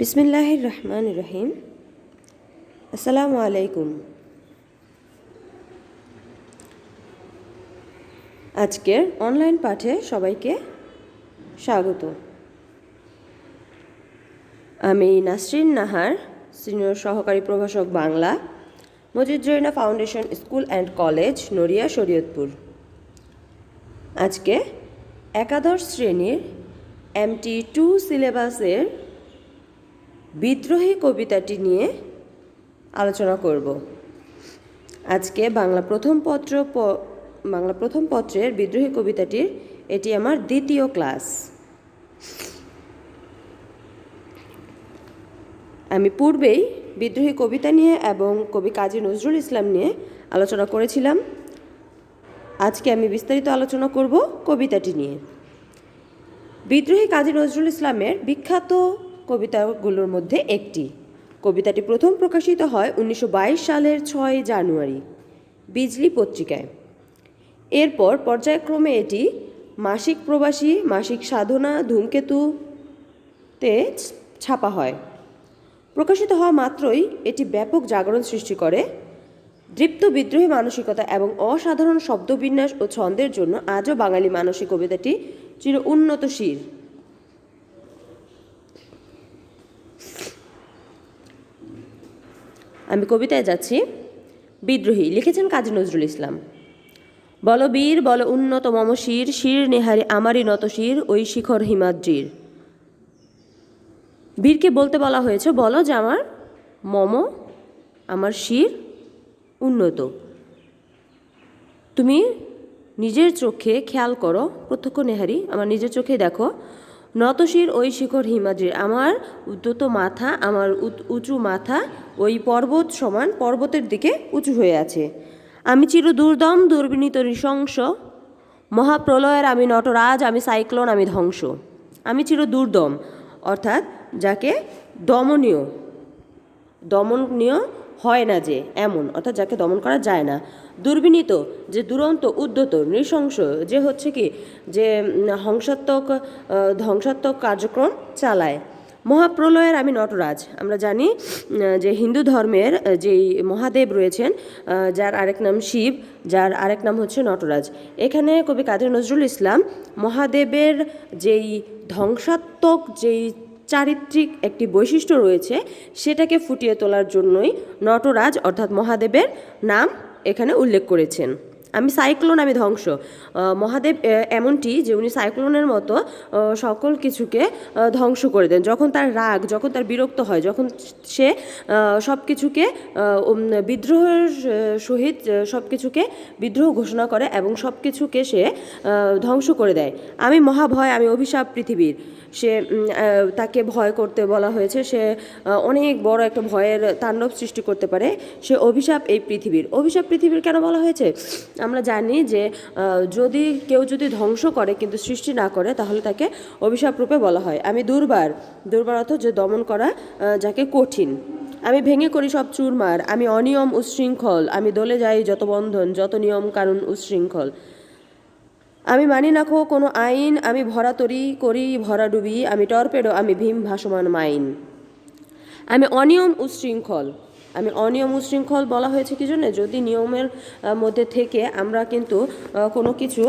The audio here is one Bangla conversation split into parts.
বিসমিল্লাহির রহমান রহিম। আসসালামু আলাইকুম। আজকের অনলাইন পাঠে সবাইকে স্বাগত। আমি নাসরিন নাহার, সিনিয়র সহকারী প্রভাষক Bangla, Majid Joina foundation school and college, Naria, Shariatpur. আজকে একাদশ শ্রেণির এমটি টু সিলেবাসের বিদ্রোহী কবিতাটি নিয়ে আলোচনা করব। আজকে বাংলা প্রথম পত্র বাংলা প্রথম পত্রের বিদ্রোহী কবিতাটির এটি আমার দ্বিতীয় ক্লাস। আমি পূর্বেই বিদ্রোহী কবিতা নিয়ে এবং কবি কাজী নজরুল ইসলাম নিয়ে আলোচনা করেছিলাম। আজকে আমি বিস্তারিত আলোচনা করব কবিতাটি নিয়ে। বিদ্রোহী কাজী নজরুল ইসলামের বিখ্যাত কবিতাগুলোর মধ্যে একটি। কবিতাটি প্রথম প্রকাশিত হয় উনিশশো বাইশ সালের ছয় জানুয়ারি, বিজলি পত্রিকায়। এরপর পর্যায়ক্রমে এটি মাসিক প্রবাসী, মাসিক সাধনা, ধূমকেতুতে ছাপা হয়। প্রকাশিত হওয়া মাত্রই এটি ব্যাপক জাগরণ সৃষ্টি করে। দৃপ্ত বিদ্রোহী মানসিকতা এবং অসাধারণ শব্দবিন্যাস ও ছন্দের জন্য আজও বাঙালি মানসিক কবিতাটি চির উন্নত শির। আমি কবিতায় যাচ্ছি। বিদ্রোহী, লিখেছেন কাজী নজরুল ইসলাম। বল বীর, বল উন্নত মম শির শির নেহারি আমারই নত শির, ওই শিখর হিমাদ্রির। বীরকে বলতে বলা হয়েছে, বলো যে আমার মম, আমার শির উন্নত। তুমি নিজের চোখে খেয়াল করো, প্রত্যক্ষ নেহারি, আমার নিজের চোখে দেখো নতশির ওই শিখর হিমাদ্রির আমার উদ্যত মাথা, আমার উঁচু মাথা ওই পর্বত সমান পর্বতের দিকে উঁচু হয়ে আছে। আমি চির দুর্দম, দুর্বিনীত নৃশংস। মহাপ্রলয়ের আমি নটরাজ, আমি সাইক্লোন, আমি ধ্বংস। আমি চির দুর্দম, অর্থাৎ যাকে দমনীয় দমনীয় হয় না যে, এমন, অর্থাৎ যাকে দমন করা যায় না। দুর্বিনীত, যে দুরন্ত উদ্যত নৃশংস, যে হচ্ছে কি, যে হংসাত্মক ধ্বংসাত্মক কার্যক্রম চালায়। মহাপ্রলয়ের আমি নটরাজ। আমরা জানি যে হিন্দু ধর্মের যেই মহাদেব রয়েছেন যার আরেক নাম শিব, যার আরেক নাম হচ্ছে নটরাজ। এখানে কবি কাদের নজরুল ইসলাম মহাদেবের যেই ধ্বংসাত্মক, যেই চারিত্রিক একটি বৈশিষ্ট্য রয়েছে, সেটাকে ফুটিয়ে তোলার জন্যই নটরাজ, অর্থাৎ মহাদেবের নাম এখানে উল্লেখ করেছেন। আমি সাইক্লোন, আমি ধ্বংস। মহাদেব এমনটি যে উনি সাইক্লোনের মতো সকল কিছুকে ধ্বংস করে দেন। যখন তার রাগ, যখন তার বিরক্ত হয়, যখন সে সব কিছুকে বিদ্রোহের সহিত সব কিছুকে বিদ্রোহ ঘোষণা করে এবং সব কিছুকে সে ধ্বংস করে দেয়। আমি মহাভয়, আমি অভিশাপ পৃথিবীর। সে তাকে ভয় করতে বলা হয়েছে। সে অনেক বড় একটা ভয়ের তাণ্ডব সৃষ্টি করতে পারে। সে অভিশাপ এই পৃথিবীর। অভিশাপ পৃথিবীর কেন বলা হয়েছে? আমরা জানি যে যদি কেউ যদি ধ্বংস করে কিন্তু সৃষ্টি না করে, তাহলে তাকে অভিশাপ রূপে বলা হয়। আমি দুর্বার দুর্বার অর্থ যে দমন করা যাকে কঠিন। আমি ভেঙে করি সব চুরমার। আমি অনিয়ম উচ্ছৃঙ্খল আমি দলে যাই যত বন্ধন, যত নিয়ম কানুন উচ্ছৃঙ্খল আমি মানি নাখো কোনো আইন, আমি ভরা তরি করি, ভরা ডুবি, আমি টর্পেডো, আমি ভীম ভাসমান মাইন। আমি অনিয়ম উচ্ছৃঙ্খল আমি অনিয়ম উশৃঙ্খল বলা হয়েছে কি জন্য? যদি নিয়মের মধ্যে থেকে আমরা কিন্তু কোনো কিছু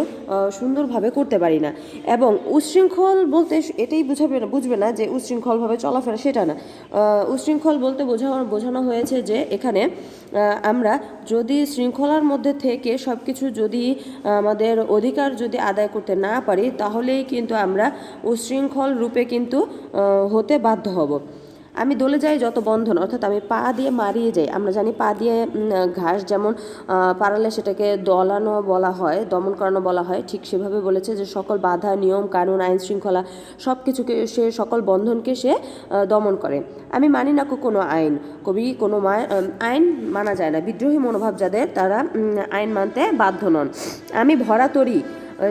সুন্দরভাবে করতে পারি না। এবং উচ্ছৃঙ্খল বলতে এটাই বুঝাবে না বুঝবে না যে উচ্ছৃঙ্খলভাবে চলাফেরা সেটা না। আহ, উচ্ছৃঙ্খল বলতে বোঝানো বোঝানো হয়েছে যে এখানে আমরা যদি শৃঙ্খলার মধ্যে থেকে সব কিছু যদি আমাদের অধিকার যদি আদায় করতে না পারি তাহলেই কিন্তু আমরা উচ্ছৃঙ্খল রূপে কিন্তু হতে বাধ্য হব। আমি দোলে যাই যত বন্ধন, অর্থাৎ আমি পা দিয়ে মারিয়ে যাই। আমরা জানি পা দিয়ে ঘাস যেমন পারালে সেটাকে দলানো বলা হয়, দমন করানো বলা হয়, ঠিক সেভাবে বলেছে যে সকল বাধা, নিয়ম, কানুন, আইন শৃঙ্খলা সব কিছুকে সে সকল বন্ধনকে সে দমন করে। আমি মানি না কোনো আইন। কবি, কোনো আইন মানা যায় না। বিদ্রোহী মনোভাব যাদের, তারা আইন মানতে বাধ্য নন। আমি ভরা তরি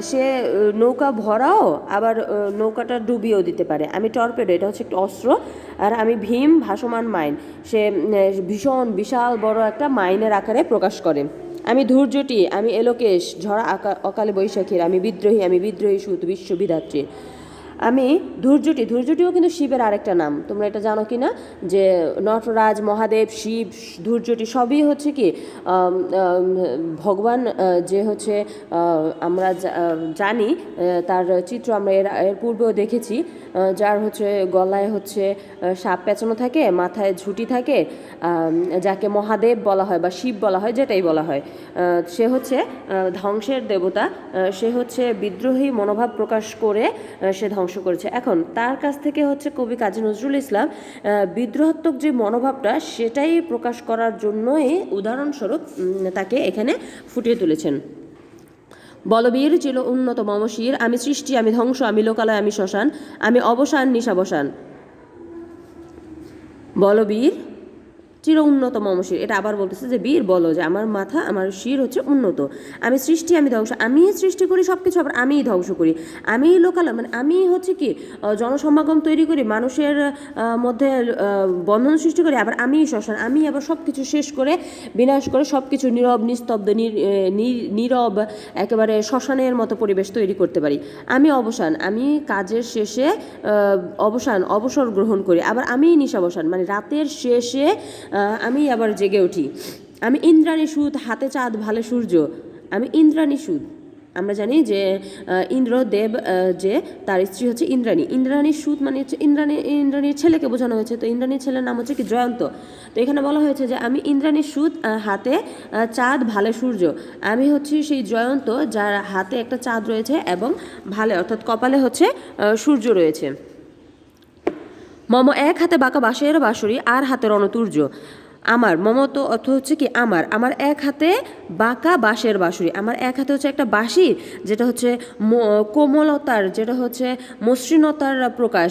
সে নৌকা ভরাও, আবার নৌকাটা ডুবিয়েও দিতে পারে। আমি টর্পেডো, এটা হচ্ছে একটা অস্ত্র, আর আমি ভীম ভাসমান মাইন। সে ভীষণ বিশাল বড় একটা মাইনের আকারে প্রকাশ করে। আমি ধৈর্যটি আমি এলোকেশ, ঝরা অকালে বৈশাখীর, আমি বিদ্রোহী আমি বিদ্রোহী সুত বিশ্ববিধাত্রীর আমি ধৈর্যটি ধৈর্যটিও কিন্তু শিবের আরেকটা নাম। তোমরা এটা জানো কি না যে নটরাজ, মহাদেব, শিব ধৈর্যটি সবই হচ্ছে কি ভগবান যে হচ্ছে আমরা জানি তার চিত্র আমরা এর এর পূর্বেও দেখেছি যার হচ্ছে গলায় হচ্ছে সাপ পেঁচানো থাকে, মাথায় ঝুঁটি থাকে যাকে মহাদেব বলা হয় বা শিব বলা হয়, যেটাই বলা হয়। সে হচ্ছে ধ্বংসের দেবতা সে হচ্ছে বিদ্রোহী মনোভাব প্রকাশ করে সে ধ্বংস করেছে। এখন তার কাছ থেকে হচ্ছে কবি কাজী নজরুল ইসলাম বিদ্রোহাত্মক যে মনোভাবটা সেটাই প্রকাশ করার জন্যই উদাহরণস্বরূপ তাকে এখানে ফুটিয়ে তুলেছেন। বলবীর ছিল উন্নত মমশির, আমি সৃষ্টি, আমি ধ্বংস, আমি লোকালয়, আমি শ্মশান, আমি অবসান, নিশাবসান। বলবীর চির উন্নত মমশির এটা আবার বলতেছে যে, বীর বলো যে, আমার মাথা, আমার শির হচ্ছে উন্নত। আমি সৃষ্টি, আমি ধ্বংস। আমি সৃষ্টি করি সব কিছু আবার আমিই ধ্বংস করি। আমি লোকাল মানে আমি হচ্ছে কি জনসমাগম তৈরি করি, মানুষের মধ্যে বন্ধন সৃষ্টি করি, আবার আমিই শ্মশান। আমি আবার সব কিছু শেষ করে, বিনাশ করে সব কিছু নীরব, নিস্তব্ধ নীরব, একেবারে শ্মশানের মতো পরিবেশ তৈরি করতে পারি। আমি অবসান, আমি কাজের শেষে অবসান, অবসর গ্রহণ করি। আবার আমিই নিশাবসান মানে রাতের শেষে আমি আবার জেগে উঠি। আমি ইন্দ্রাণী সুদ হাতে চাঁদ ভালে সূর্য। আমি ইন্দ্রাণী সুদ আমরা জানি যে ইন্দ্রদেব যে তার স্ত্রী হচ্ছে ইন্দ্রাণী। ইন্দ্রাণীর সুত মানে হচ্ছে ইন্দ্রাণী ইন্দ্রাণীর ছেলেকে বোঝানো হয়েছে। তো ইন্দ্রাণীর ছেলের নাম হচ্ছে কি? জয়ন্ত। তো এখানে বলা হয়েছে যে আমি ইন্দ্রাণীর আহ, হাতে চাঁদ ভালে সূর্য। আমি হচ্ছি সেই জয়ন্ত যার হাতে একটা চাঁদ রয়েছে এবং ভালে অর্থাৎ কপালে হচ্ছে সূর্য রয়েছে। মম এক হাতে বাঁকা বাঁশের বাঁশুরি আর হাতে রণতুর্য। আমার, মমত অর্থ হচ্ছে কি আমার। আমার এক হাতে বাঁকা বাঁশের বাঁশুরি। আমার এক হাতে হচ্ছে একটা বাঁশি, যেটা হচ্ছে কোমলতার, যেটা হচ্ছে মসৃণতার প্রকাশ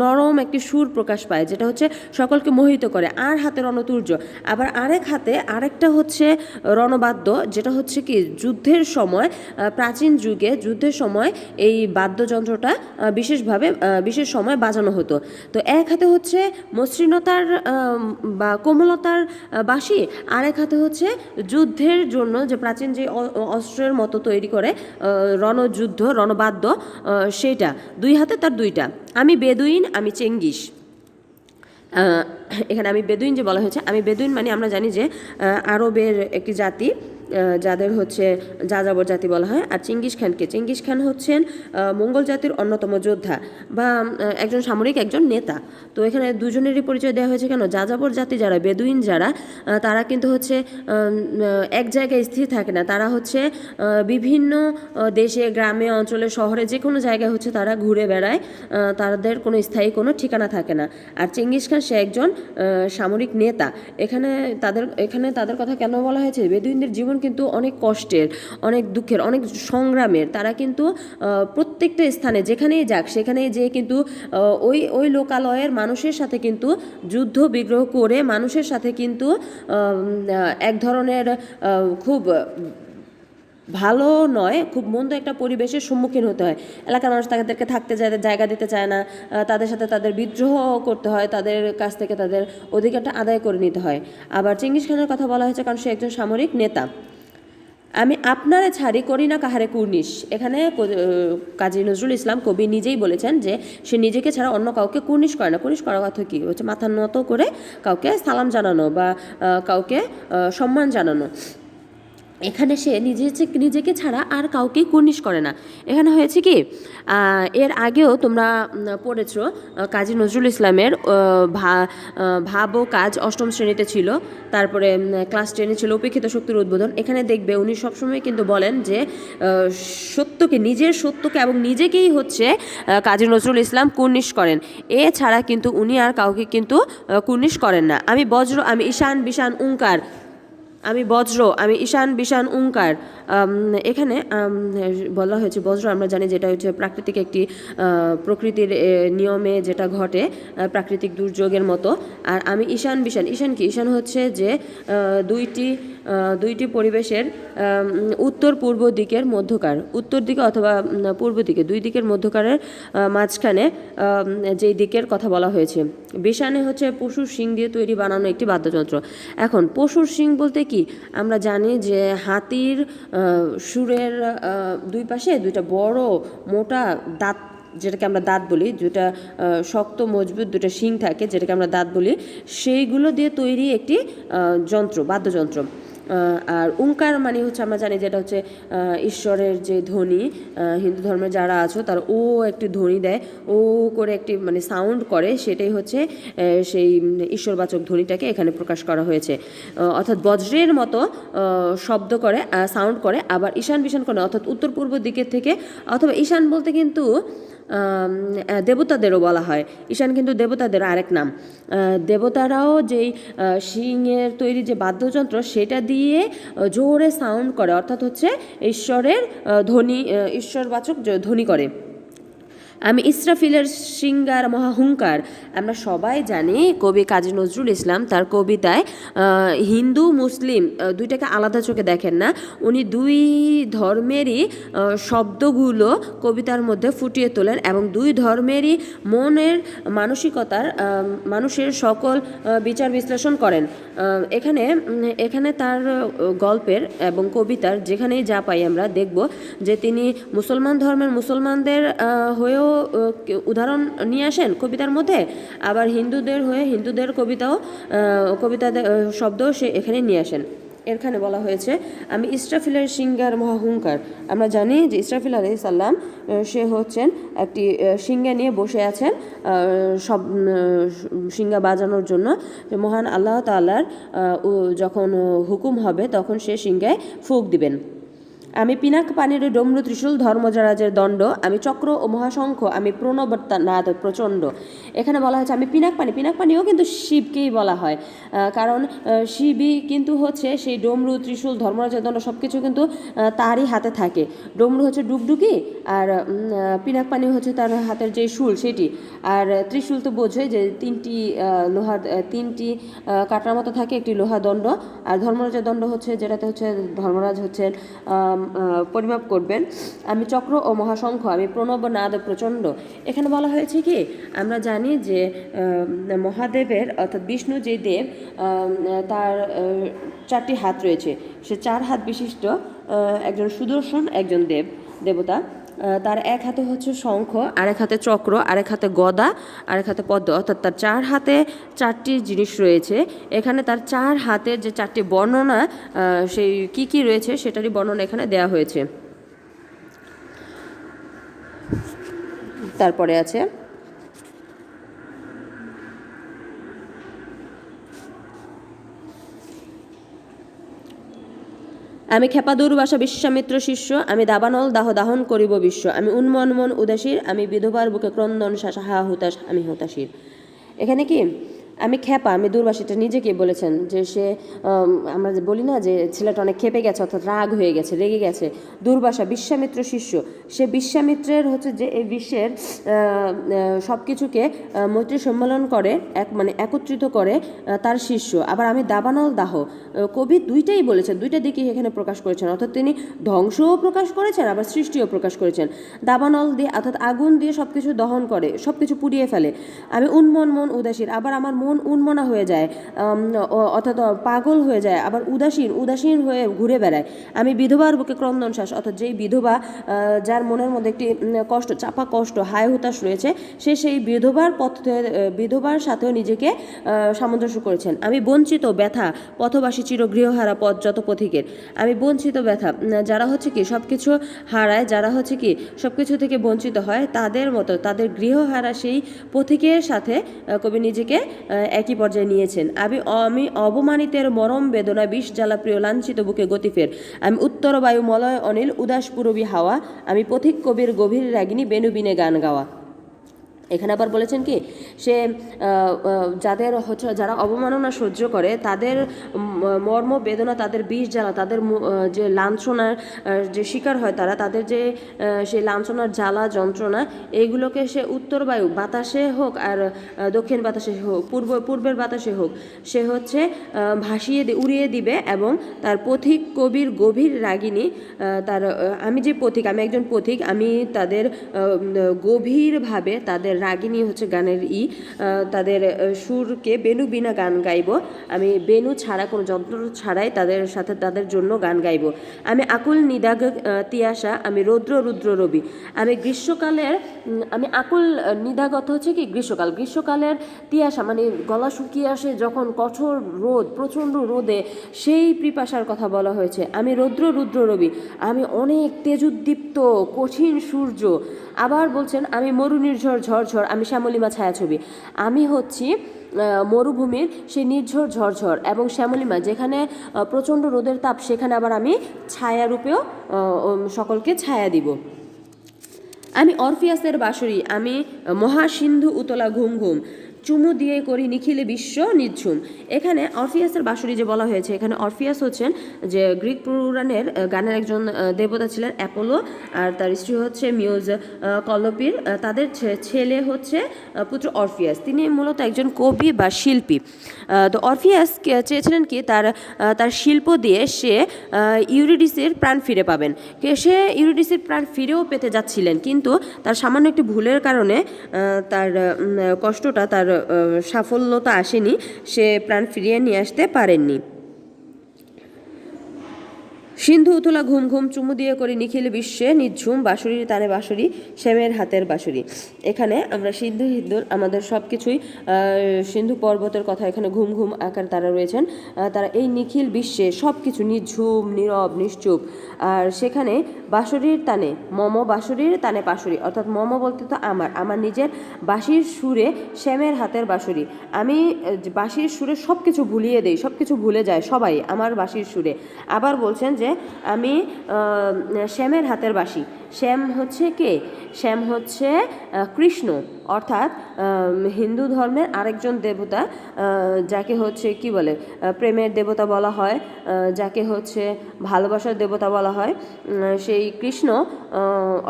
নরম একটি সুর প্রকাশ পায়, যেটা হচ্ছে সকলকে মোহিত করে, আর হাতে রণতুর্য। আবার আরেক হাতে আরেকটা হচ্ছে রণবাদ্য, যেটা হচ্ছে কি যুদ্ধের সময় প্রাচীন যুগে যুদ্ধের সময় এই বাদ্যযন্ত্রটা বিশেষভাবে বিশেষ সময় বাজানো হতো। তো এক হাতে হচ্ছে মসৃণতার বা কোমলতার বাসী আর এক হাতে হচ্ছে যুদ্ধের জন্য যে প্রাচীন যে অস্ত্রের মতো তৈরি করে রণযুদ্ধ, রণবাদ্য সেটা দুই হাতে তার দুইটা। আমি বেদুইন, আমি চেঙ্গিস। এখানে আমি বেদুইন যে বলা হয়েছে, আমি বেদুইন মানে আমরা জানি যে আরবের একটি জাতি। যাদের হচ্ছে যাযাবর জাতি বলা হয়, আর চিঙ্গিস খানকে। চিঙ্গিস খান হচ্ছেন মঙ্গল জাতির অন্যতম যোদ্ধা বা একজন সামরিক, একজন নেতা। তো এখানে দুজনেরই পরিচয় দেওয়া হয়েছে কেন? যাযাবর জাতি যারা, বেদুইন যারা তারা কিন্তু হচ্ছে এক জায়গায় স্থির থাকে না। তারা হচ্ছে বিভিন্ন দেশে, গ্রামে, অঞ্চলে, শহরে যে কোনো জায়গায় হচ্ছে তারা ঘুরে বেড়ায় তাদের কোনো স্থায়ী কোনো ঠিকানা থাকে না। আর চেঙ্গিস খান সে একজন সামরিক নেতা। এখানে তাদের এখানে তাদের কথা কেন বলা হয়েছে? বেদুইনদের জীবন কিন্তু অনেক কষ্টের, অনেক দুঃখের, অনেক সংগ্রামের। তারা কিন্তু প্রত্যেকটা স্থানে যেখানেই যাক সেখানে যে কিন্তু ওই ওই লোকালয়ের মানুষের সাথে কিন্তু যুদ্ধ বিগ্রহ করে মানুষের সাথে কিন্তু এক ধরনের খুব ভালো নয়, খুব মন্দ একটা পরিবেশের সম্মুখীন হতে হয়। এলাকার মানুষ তাদেরকে থাকতে যায় জায়গা দিতে চায় না তাদের সাথে তাদের বিদ্রোহ করতে হয়, তাদের কাছ থেকে তাদের অধিকারটা আদায় করে নিতে হয়। আবার চিঙ্গিস খানের কথা বলা হয়েছে কারণ সে একজন সামরিক নেতা। আমি আপনারে ছাড়ি করি না কাহারে কুর্নিশ। এখানে কাজী নজরুল ইসলাম কবি নিজেই বলেছেন যে, সে নিজেকে ছাড়া অন্য কাউকে কুর্নিশ করে না। কুর্নিশ করার কথা কী? হচ্ছে মাথা নত করে কাউকে সালাম জানানো বা কাউকে সম্মান জানানো। এখানে সে নিজে নিজেকে ছাড়া আর কাউকেই কুর্নিশ করে না। এখানে হয়েছে কি এর আগেও তোমরা পড়েছো কাজী নজরুল ইসলামের ভাব ও কাজ অষ্টম শ্রেণীতে ছিল। তারপরে ক্লাস টেনে ছিল উপেক্ষিত শক্তির উদ্বোধন। এখানে দেখবে উনি সবসময় কিন্তু বলেন যে সত্যকে, নিজের সত্যকে এবং নিজেকেই হচ্ছে কাজী নজরুল ইসলাম কুর্নিশ করেন। এছাড়া কিন্তু উনি আর কাউকে কিন্তু কুর্নিশ করেন না। আমি বজ্র, আমি ঈশান, বিশান, উঙ্কার আমি বজ্র, আমি ঈশান বিশান উঙ্কার। এখানে বলা হয়েছে বজ্র, আমরা জানি যেটা হচ্ছে প্রাকৃতিক একটি প্রকৃতির নিয়মে যেটা ঘটে প্রাকৃতিক দুর্যোগের মতো। আর আমি ঈশান বিশান, ঈশান কি? ঈশান হচ্ছে যে দুইটি দুইটি পরিবেশের উত্তর পূর্ব দিকের মধ্যকার। উত্তর দিকে অথবা পূর্ব দিকে, দুই দিকের মধ্যকারের মাঝখানে যেই দিকের কথা বলা হয়েছে। বিশানে হচ্ছে পশুর শিং দিয়ে তৈরি বানানো একটি বাদ্যযন্ত্র। এখন, পশুর শিং বলতে কি? আমরা জানি যে হাতির সুরের দুই পাশে দুইটা বড় মোটা দাঁত, যেটাকে আমরা দাঁত বলি দুটা শক্ত, মজবুত দুটো শিং থাকে, যেটাকে আমরা দাঁত বলি, সেইগুলো দিয়ে তৈরি একটি যন্ত্র, বাদ্যযন্ত্র। আর ওঙ্কার মানে হচ্ছে আমরা জানি যেটা হচ্ছে ঈশ্বরের যে ধ্বনি হিন্দু ধর্মে যারা আছো তারা ও একটি ধ্বনি দেয়, ও করে একটি মানে সাউন্ড করে, সেটাই হচ্ছে সেই ঈশ্বরবাচক ধ্বনিটাকে এখানে প্রকাশ করা হয়েছে। অর্থাৎ বজ্রের মতো শব্দ করে সাউন্ড করে, আবার ঈশান বিশান করে অর্থাৎ উত্তর পূর্ব দিকের থেকে, অথবা ঈশান বলতে কিন্তু দেবতাদেরও বলা হয়। ঈশান কিন্তু দেবতাদের আরেক নাম। দেবতারাও যেই সিংয়ের তৈরি যে বাদ্যযন্ত্র, সেটা দিয়ে জোরে সাউন্ড করে। অর্থাৎ হচ্ছে ঈশ্বরের ধ্বনি ঈশ্বরবাচক ধ্বনি করে। আমি ইসরাফিলের সিঙ্গার মহাহুঙ্কার। আমরা সবাই জানি কবি কাজী নজরুল ইসলাম তার কবিতায় হিন্দু, মুসলিম দুইটাকে আলাদা চোখে দেখেন না। উনি দুই ধর্মেরই শব্দগুলো কবিতার মধ্যে ফুটিয়ে তোলেন এবং দুই ধর্মেরই মনের মানসিকতার মানুষের সকল বিচার বিশ্লেষণ করেন। এখানে এখানে তার গল্পের এবং কবিতার যেখানেই যা পাই আমরা দেখব যে তিনি মুসলমান ধর্মের মুসলমানদের হয়েও উদাহরণ নিয়ে আসেন কবিতার মধ্যে? আবার হিন্দুদের হয়ে হিন্দুদের কবিতাও কবিতা শব্দও সে এখানে নিয়ে আসেন। এখানে বলা হয়েছে, আমি ইসরাফিলের সিঙ্গার মহাহুঙ্কার। আমরা জানি যে ইসরাফিল আলি সাল্লাম সে হচ্ছেন একটি সিঙ্গা নিয়ে বসে আছেন সব সিঙ্গা বাজানোর জন্য। মহান আল্লাহ তাল্লার যখন হুকুম হবে, তখন সে সিঙ্গায় ফুক দিবেন। আমি পিনাক পানির ডমরু ত্রিশূল ধর্মজরাজের দণ্ড, আমি চক্র ও মহাশঙ্খ, আমি প্রণবর্তা নাদ প্রচণ্ড। এখানে বলা হয়েছে, আমি পিনাক পানি, পিনাক পানিও কিন্তু শিবকেই বলা হয়। কারণ শিবই কিন্তু হচ্ছে সেই ডমরু ত্রিশূল ধর্মরাজের দণ্ড সব কিছু কিন্তু তারই হাতে থাকে। ডমরু হচ্ছে ডুগডুগি আর পিনাক পানি হচ্ছে তার হাতের যে শুল, সেটি। আর ত্রিশূল তো বোঝোই যে তিনটি লোহার তিনটি কাটার মতো থাকে, একটি লোহা দণ্ড। আর ধর্মরাজের দণ্ড হচ্ছে যেটাতে হচ্ছে ধর্মরাজ হচ্ছেন পরিমাপ করবেন। আমি চক্র ও মহাশঙ্খ আমি প্রণব নাদ প্রচণ্ড। এখানে বলা হয়েছে কি, আমরা জানি যে মহাদেবের, অর্থাৎ বিষ্ণু যে দেব তার চারটি হাত রয়েছে। সে চার হাত বিশিষ্ট একজন সুদর্শন, একজন দেব, দেবতা। তার এক হাতে হচ্ছে শঙ্খ, আরেক হাতে চক্র, আরেক হাতে গদা, আরেক হাতে পদ্ম। অর্থাৎ তার চার হাতে চারটি জিনিস রয়েছে। এখানে তার চার হাতে যে চারটি বর্ণনা সেই কি কি রয়েছে সেটারই বর্ণনা এখানে দেয়া হয়েছে। তারপরে আছে আমি খেপা দুর্বাসা বিশ্বামিত্র শিষ্য, আমি দাবানল দাহ দাহন করিব বিশ্ব, আমি উন্মন মন উদাসীর, আমি বিধবার বুকে ক্রন্দন সাহা হুতাশ, আমি হতাশীর। এখানে কি? আমি খেপা আমি দুর্বাসা, এটা নিজেকে বলেছেন যে সে আমরা যে বলি না যে ছেলেটা অনেক খেপে গেছে, অর্থাৎ রাগ হয়ে গেছে, রেগে গেছে। দুর্বাসা, বিশ্বামিত্র শিষ্য, সে বিশ্বামিত্রের হচ্ছে যে এই বিশ্বের সব কিছুকে মৈত্রী সম্মেলন করে, এক মানে একত্রিত করে তার শিষ্য। আবার আমি দাবানল দাহ কবি দুইটাই বলেছেন, দুইটা দিকই এখানে প্রকাশ করেছেন। অর্থাৎ তিনি ধ্বংসও প্রকাশ করেছেন, আবার সৃষ্টিও প্রকাশ করেছেন। দাবানল দিয়ে, অর্থাৎ আগুন দিয়ে সব কিছু দহন করে সব কিছু পুড়িয়ে ফেলে। আমি উন্মন মন উদাসীন, আবার আমার মন উন্মনা হয়ে যায় অর্থাৎ পাগল হয়ে যায়, আবার উদাসীন উদাসীন হয়ে ঘুরে বেড়ায়। আমি বিধবার বুকে ক্রন্দন শ্বাস, অর্থাৎ যেই বিধবা যার মনের মধ্যে একটি কষ্ট, চাপা কষ্ট, হায় হুতাশ রয়েছে, সে সেই বিধবার পথে বিধবার সাথেও নিজেকে সামঞ্জস্য করেছেন। আমি বঞ্চিত, ব্যথা, পথবাসী চির গৃহহারা পথ যত পথিকের আমি বঞ্চিত, ব্যথা যারা হচ্ছে কি সব কিছু হারায়, যারা হচ্ছে কি সব কিছু থেকে বঞ্চিত হয়, তাদের মতো, তাদের গৃহহারা সেই পথিকের সাথে কবি নিজেকে একই পর্যায়ে নিয়েছেন। আমি আমি অবমানিতের মরম বেদনা, বিষ জ্বালা প্রিয়, লাঞ্ছিত বুকে গতিফের। আমি উত্তর বায়ু মলয় অনিল, উদাস হাওয়া। আমি পথিক কবির গভীর রাগিনী, বেনুবিনে গান গাওয়া। এখানে আবার বলেছেন কি, সে যাদের হচ্ছে, যারা অবমাননা সহ্য করে, তাদের মর্ম বেদনা, তাদের বিষ জ্বালা, তাদের যে লাঞ্ছনার যে শিকার হয় তারা, তাদের যে সেই লাঞ্ছনার জ্বালা, যন্ত্রণা এইগুলোকে সে উত্তর বায়ু, বাতাসে হোক আর দক্ষিণ বাতাসে হোক, পূর্ব, পূর্বের বাতাসে হোক, সে হচ্ছে ভাসিয়ে উড়িয়ে দিবে এবং তার পথিক কবির গভীর রাগিনী তার আমি যে পথিক, আমি একজন পথিক, আমি তাদের গভীরভাবে তাদের রাগিনী হচ্ছে গানের ই তাদের সুরকে বেনু বিনা গান গাইব। আমি বেনু ছাড়া কোনো যন্ত্র ছাড়াই তাদের সাথে তাদের জন্য গান গাইবো। আমি আকুল নিদাগ তিয়াসা আমি রৌদ্র রুদ্র রবি। আমি গ্রীষ্মকালের আমি আকুল নিদাগত হচ্ছে কি গ্রীষ্মকাল। গ্রীষ্মকালের তিয়াসা মানে গলা শুকিয়ে আসে যখন কঠোর রোদ, প্রচণ্ড রোদে সেই পিপাসার কথা বলা হয়েছে। আমি রৌদ্র রুদ্র রবি। আমি অনেক তেজুদ্দীপ্ত, কঠিন সূর্য। আবার বলছেন, আমি মরু নির্ঝর ঝরঝর, আমি শ্যামলিমা ছায়াছবি। আমি হচ্ছি মরুভূমির সেই নির্ঝর ঝরঝর এবং শ্যামলিমা যেখানে প্রচণ্ড রোদের তাপ, সেখানে আবার আমি ছায়া রূপেও সকলকে ছায়া দিব। আমি অরফিয়াসের বাঁশুরি, আমি মহাসিন্ধু উতলা ঘুম ঘুম। চুমু দিয়ে করি নিখিলে বিশ্ব নিঝুম এখানে অরফিয়াসের বাঁশরি যে বলা হয়েছে, এখানে অরফিয়াস হচ্ছেন যে গ্রিক পুরাণের গানের একজন দেবতা ছিলেন অ্যাপোলো, আর তার স্ত্রী হচ্ছে মিউজ কলপির তাদের ছেলে হচ্ছে পুত্র অরফিয়াস। তিনি মূলত একজন কবি বা শিল্পী। তো অরফিয়াস চেয়েছিলেন কি তার তার শিল্প দিয়ে সে ইউরিডিসের প্রাণ ফিরে পাবেন। সে ইউরিডিসের প্রাণ ফিরেও পেতে যাচ্ছিলেন, কিন্তু তার সামান্য একটি ভুলের কারণে তার কষ্টটা তার সাফল্যতা আসেনি সে প্রাণ ফিরিয়ে নিয়ে আসতে পারেননি। সিন্ধু উতলা ঘুম ঘুম চুমু দিয়ে করি নিখিল বিশ্বে নিঝুম বাঁশুরির তানে বাঁশুরি, শ্যামের হাতের বাঁশুরি। এখানে আমরা সিন্ধু হিন্দুর আমাদের সব কিছুই সিন্ধু পর্বতের কথা এখানে ঘুম ঘুম আকার তারা রয়েছেন। তারা এই নিখিল বিশ্বে সব কিছু নিঝুম, নীরব, নিশ্চুপ। আর সেখানে বাঁশুরির তানে, মম বাঁশুরির তানে বাঁশুরি। অর্থাৎ মম বলতে তো আমার আমার নিজের বাঁশির সুরে শ্যামের হাতের বাঁশুরি। আমি বাঁশির সুরে সব কিছু ভুলিয়ে দেই সব কিছু ভুলে যায় সবাই আমার বাঁশির সুরে। আবার বলছেন যে আমি শ্যামের হাতের বাঁশি। শ্যাম হচ্ছে কে? শ্যাম হচ্ছে কৃষ্ণ। অর্থাৎ হিন্দু ধর্মের আরেকজন দেবতা যাকে হচ্ছে কি বলে প্রেমের দেবতা বলা হয় যাকে হচ্ছে ভালোবাসার দেবতা বলা হয়। সেই কৃষ্ণ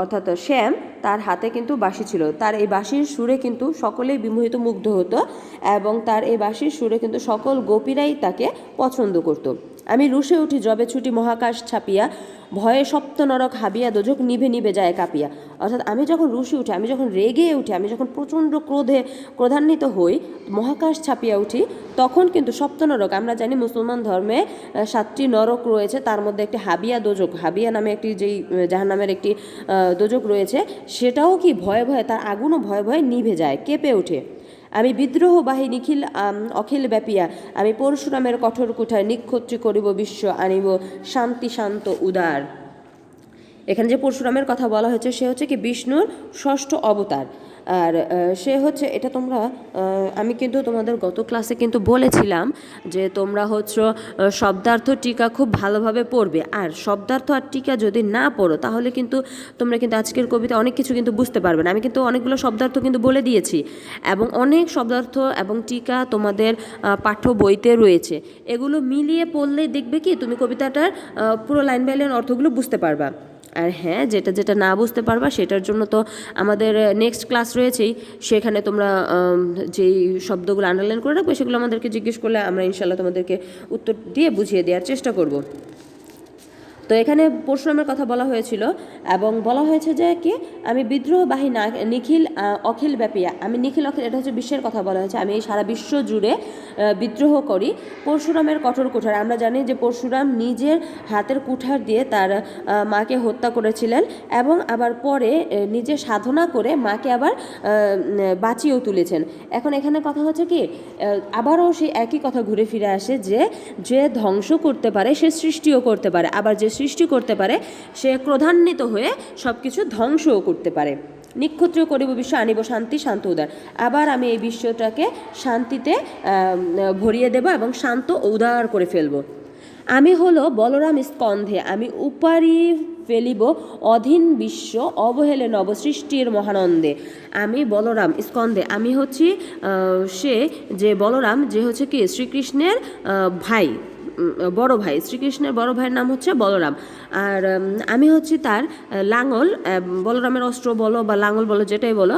অর্থাৎ শ্যাম, তার হাতে কিন্তু বাঁশি ছিল। তার এই বাঁশির সুরে কিন্তু সকলেই বিমোহিত মুগ্ধ হতো এবং তার এই বাঁশির সুরে কিন্তু সকল গোপীরাই তাকে পছন্দ করত। আমি রুশে উঠি জবে ছুটি মহাকাশ ছাপিয়া, ভয়ে সপ্ত নরক হাবিয়া, দোজক নিভে নিভে যায় কাঁপিয়া। অর্থাৎ আমি যখন রুশে উঠি, আমি যখন রেগে উঠি, আমি যখন প্রচণ্ড ক্রোধে ক্রোধান্বিত হই, মহাকাশ ছাপিয়া উঠি, তখন কিন্তু সপ্ত নরক, আমরা জানি মুসলমান ধর্মে সাতটি নরক রয়েছে, তার মধ্যে একটি হাবিয়া দোজক, হাবিয়া নামে একটি যেই জাহান নামের একটি দোজক রয়েছে, সেটাও কি ভয়ে ভয়ে, তার আগুনও ভয়ে ভয়ে নিভে যায়, কেঁপে ওঠে। আমি বিদ্রোহ বাহী নিখিল অখিল ব্যাপিয়া। আমি পরশুরামের কঠোর কুঠায় নিক্ষত্রি করিব বিশ্ব, আনিব শান্তি শান্ত উদার। এখানে যে পরশুরামের কথা বলা হয়েছে, সে হচ্ছে কি বিষ্ণুর ষষ্ঠ অবতার। আর সে হচ্ছে, এটা তোমরা আমি কিন্তু তোমাদের গত ক্লাসে কিন্তু বলেছিলাম যে তোমরা হচ্ছে শব্দার্থ টিকা খুব ভালোভাবে পড়বে। আর শব্দার্থ আর টিকা যদি না পড়ো, তাহলে কিন্তু তোমরা কিন্তু আজকের কবিতা অনেক কিছু কিন্তু বুঝতে পারবে না। আমি কিন্তু অনেকগুলো শব্দার্থ কিন্তু বলে দিয়েছি। এবং অনেক শব্দার্থ এবং টিকা তোমাদের পাঠ্য বইতে রয়েছে। এগুলো মিলিয়ে পড়লেই দেখবে কি, তুমি কবিতাটার পুরো লাইন বাই লাইন অর্থগুলো বুঝতে পারবা। আর হ্যাঁ যেটা যেটা না বুঝতে পারবা সেটার জন্য তো আমাদের নেক্সট ক্লাস রয়েছেই। সেখানে তোমরা যেই শব্দগুলো আন্ডারলাইন করে রাখবে সেগুলো আমাদেরকে জিজ্ঞেস করলে আমরা ইনশাল্লাহ তোমাদেরকে উত্তর দিয়ে বুঝিয়ে দেওয়ার চেষ্টা করব। তো এখানে পরশুরামের কথা বলা হয়েছিল এবং বলা হয়েছে যে কি, আমি বিদ্রোহ বাহি না নিখিল অখিল ব্যাপিয়া, আমি নিখিল, অখিল, এটা হচ্ছে বিশ্বের কথা বলা হয়েছে, আমি সারা বিশ্ব জুড়ে বিদ্রোহ করি। পরশুরামের কঠোর কুঠার, আমরা জানি যে পরশুরাম নিজের হাতের কুঠার দিয়ে তার মাকে হত্যা করেছিলেন এবং আবার পরে নিজে সাধনা করে মাকে আবার বাঁচিয়েও তুলেছেন। এখন এখানে কথা হচ্ছে কি আবারও সেই একই কথা ঘুরে ফিরে আসে যে যে ধ্বংস করতে পারে সে সৃষ্টিও করতে পারে, আবার যে সৃষ্টি করতে পারে, সে ক্রধান্বিত হয়ে সব কিছু ধ্বংসও করতে পারে। নিক্ষত্রিয় করিব বিশ্ব, আনিব শান্তি, শান্ত উদার। আবার আমি এই বিশ্বটাকে শান্তিতে ভরিয়ে দেব এবং শান্ত উদার করে ফেলব। আমি হলো বলরাম স্কন্ধে, আমি উপারি ফেলিব অধীন বিশ্ব, অবহেলে নব সৃষ্টির মহানন্দে। আমি বলরাম স্কন্ধে, আমি হচ্ছি সে যে বলরাম, যে হচ্ছে কি, শ্রীকৃষ্ণের ভাই। বড় ভাই, শ্রীকৃষ্ণের বড় ভাইয়ের নাম হচ্ছে বলরাম। আর আমি হচ্ছি তার লাঙল বলরামের অস্ত্র বলো বা লাঙল বলো যেটাই বলো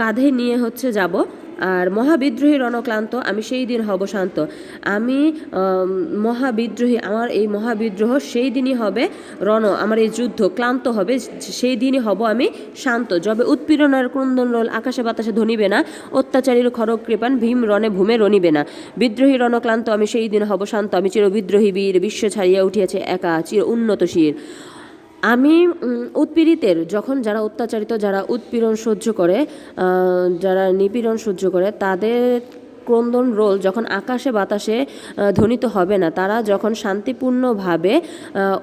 কাঁধে নিয়ে হচ্ছে যাব। আর মহাবিদ্রোহী রণক্লান্ত, আমি সেই দিন হব শান্ত। আমি মহাবিদ্রোহী, আমার এই মহাবিদ্রোহ সেই দিনই হবে রণ, আমার এই যুদ্ধ ক্লান্ত হবে, সেই দিনই হব আমি শান্ত। যবে উৎপীড়নের ক্রন্দন রোল, আকাশে বাতাসে ধনিবে না, অত্যাচারীর খড়গ কৃপান ভীম রণে ভূমে রণিবে না। বিদ্রোহী রণক্লান্ত, আমি সেই দিন হব শান্ত। আমি চির বিদ্রোহী বীর, বিশ্ব ছাড়িয়া উঠিয়াছে একা, চির উন্নত শির। আমি উৎপীড়িতের, যখন যারা অত্যাচারিত, যারা উৎপীড়ন সহ্য করে যারা নিপীড়ন সহ্য করে, তাদের ক্রন্দন রোল যখন আকাশে বাতাসে ধ্বনিত হবে না, তারা যখন শান্তিপূর্ণভাবে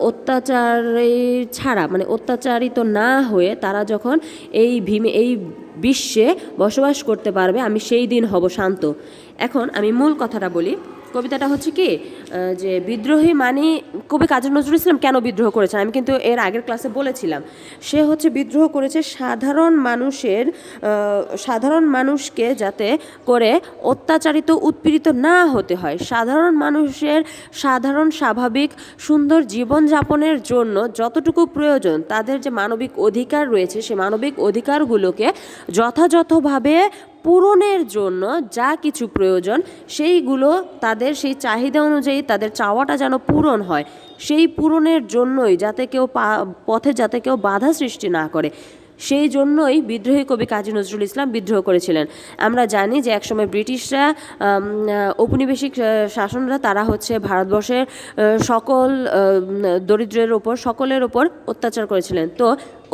অত্যাচারে ছাড়া মানে অত্যাচারিত না হয়ে তারা যখন এই ভীমে, এই বিশ্বে বসবাস করতে পারবে, আমি সেই দিন হব শান্ত। এখন আমি মূল কথাটা বলি। কবিতাটা হচ্ছে কি যে বিদ্রোহী মানে কবি কাজী নজরুল ইসলাম কেন বিদ্রোহ করেছেন? আমি কিন্তু এর আগের ক্লাসে বলেছিলাম। সে হচ্ছে বিদ্রোহ করেছে সাধারণ মানুষের সাধারণ মানুষকে যাতে করে অত্যাচারিত, উৎপীড়িত না হতে হয়। সাধারণ মানুষের সাধারণ, স্বাভাবিক, সুন্দর জীবনযাপনের জন্য যতটুকু প্রয়োজন, তাদের যে মানবিক অধিকার রয়েছে, সে মানবিক অধিকারগুলোকে যথাযথভাবে পূরণের জন্য যা কিছু প্রয়োজন, সেইগুলো তাদের সেই চাহিদা অনুযায়ী তাদের চাওয়াটা যেন পূরণ হয়। সেই পূরণের জন্যই যাতে কেউ পথে যাতে কেউ বাধা সৃষ্টি না করে। সেই জন্যই বিদ্রোহী কবি কাজী নজরুল ইসলাম বিদ্রোহ করেছিলেন। আমরা জানি যে একসময় ব্রিটিশরা ঔপনিবেশিক শাসনরা তারা হচ্ছে ভারতবর্ষের সকল দরিদ্রের ওপর, সকলের ওপর অত্যাচার করেছিলেন। তো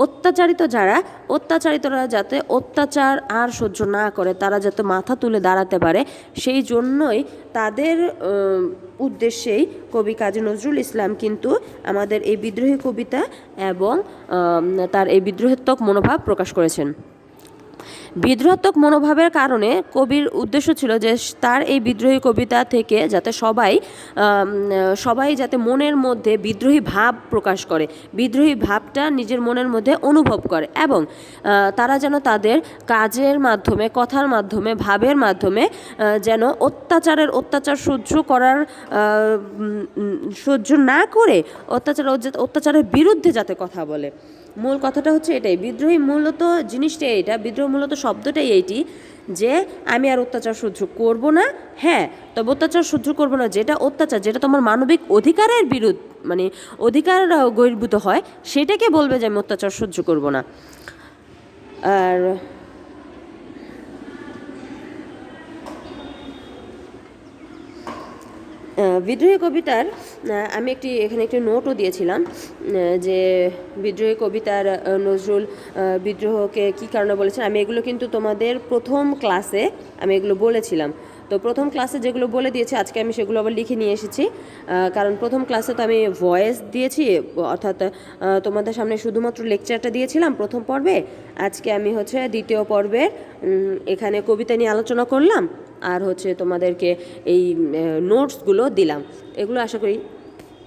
অত্যাচারিত যারা, অত্যাচারিতরা যাতে অত্যাচার আর সহ্য না করে, তারা যাতে মাথা তুলে দাঁড়াতে পারে, সেই জন্যই তাদের উদ্দেশ্যেই কবি কাজী নজরুল ইসলাম কিন্তু আমাদের এই বিদ্রোহী কবিতা এবং তার এই বিদ্রোহাত্মক মনোভাব প্রকাশ করেছেন। বিদ্রোহাত্মক মনোভাবের কারণে কবির উদ্দেশ্য ছিল যে তার এই বিদ্রোহী কবিতা থেকে যাতে সবাই সবাই যাতে মনের মধ্যে বিদ্রোহী ভাব প্রকাশ করে, বিদ্রোহী ভাবটা নিজের মনের মধ্যে অনুভব করে এবং তারা যেন তাদের কাজের মাধ্যমে, কথার মাধ্যমে, ভাবের মাধ্যমে যেন অত্যাচারের অত্যাচার সহ্য করার সহ্য না করে অত্যাচার, অত্যাচারের বিরুদ্ধে যাতে কথা বলে। মূল কথাটা হচ্ছে এটাই। বিদ্রোহী মূলত জিনিসটাই এটা বিদ্রোহ মূলত শব্দটাই এইটি যে আমি আর অত্যাচার সহ্য করব না হ্যাঁ তবে অত্যাচার সহ্য করব না যেটা অত্যাচার যেটা তোমার মানবিক অধিকারের বিরুদ্ধ মানে অধিকার আহ, হয় সেটাকে বলবে যে আমি অত্যাচার সহ্য করব না। আর বিদ্রোহী কবিতার আমি একটি, এখানে একটি নোটও দিয়েছিলাম যে বিদ্রোহী কবিতার নজরুল বিদ্রোহকে কী কারণে বলেছেন? আমি এগুলো কিন্তু তোমাদের প্রথম ক্লাসে আমি এগুলো বলেছিলাম। তো প্রথম ক্লাসে যেগুলো বলে দিয়েছি, আজকে আমি সেগুলো আবার লিখে নিয়ে এসেছি। কারণ প্রথম ক্লাসে তো আমি ভয়েস দিয়েছি, অর্থাৎ তোমাদের সামনে শুধুমাত্র লেকচারটা দিয়েছিলাম প্রথম পর্বে। আজকে আমি হচ্ছে দ্বিতীয় পর্বে এখানে কবিতা নিয়ে আলোচনা করলাম। আর হচ্ছে তোমাদেরকে এই নোটসগুলো দিলাম। এগুলো আশা করি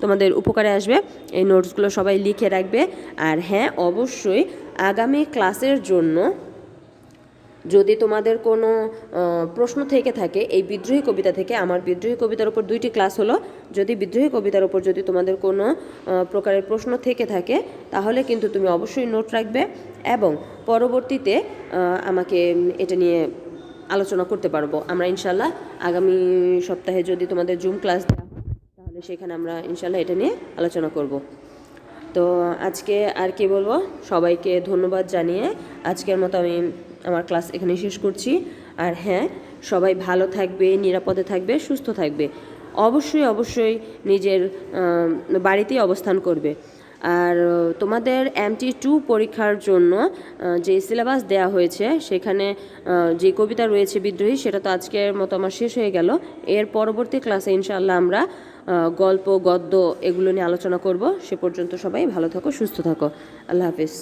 তোমাদের উপকারে আসবে। এই নোটসগুলো সবাই লিখে রাখবে। আর হ্যাঁ অবশ্যই আগামী ক্লাসের জন্য যদি তোমাদের কোনো প্রশ্ন থেকে থাকে, এই বিদ্রোহী কবিতা থেকে, আমার বিদ্রোহী কবিতার উপর দুইটি ক্লাস হলো। যদি বিদ্রোহী কবিতার উপর যদি তোমাদের কোনো প্রকারের প্রশ্ন থেকে থাকে, তাহলে কিন্তু তুমি অবশ্যই নোট রাখবে এবং পরবর্তীতে আমাকে এটা নিয়ে আলোচনা করতে পারব। আমরা ইনশাল্লাহ আগামী সপ্তাহে যদি তোমাদের জুম ক্লাস দেওয়া হয়, তাহলে সেখানে আমরা ইনশাল্লাহ এটা নিয়ে আলোচনা করব। তো আজকে আর কি বলব? সবাইকে ধন্যবাদ জানিয়ে আজকের মতো আমি আমার ক্লাস এখানে শেষ করছি। আর হ্যাঁ সবাই ভালো থাকবে, নিরাপদে থাকবে, সুস্থ থাকবে। অবশ্যই অবশ্যই নিজের বাড়িতেই অবস্থান করবে। আর তোমাদের এমটি টু পরীক্ষার জন্য যে সিলেবাস দেয়া হয়েছে, সেখানে যে কবিতা রয়েছে বিদ্রোহী, সেটা তো আজকের মতো আমার শেষ হয়ে গেল। এর পরবর্তী ক্লাসে ইনশাআল্লাহ আমরা গল্প, গদ্য এগুলো নিয়ে আলোচনা করব। সে পর্যন্ত সবাই ভালো থাকো, সুস্থ থাকো। আল্লাহ হাফিজ।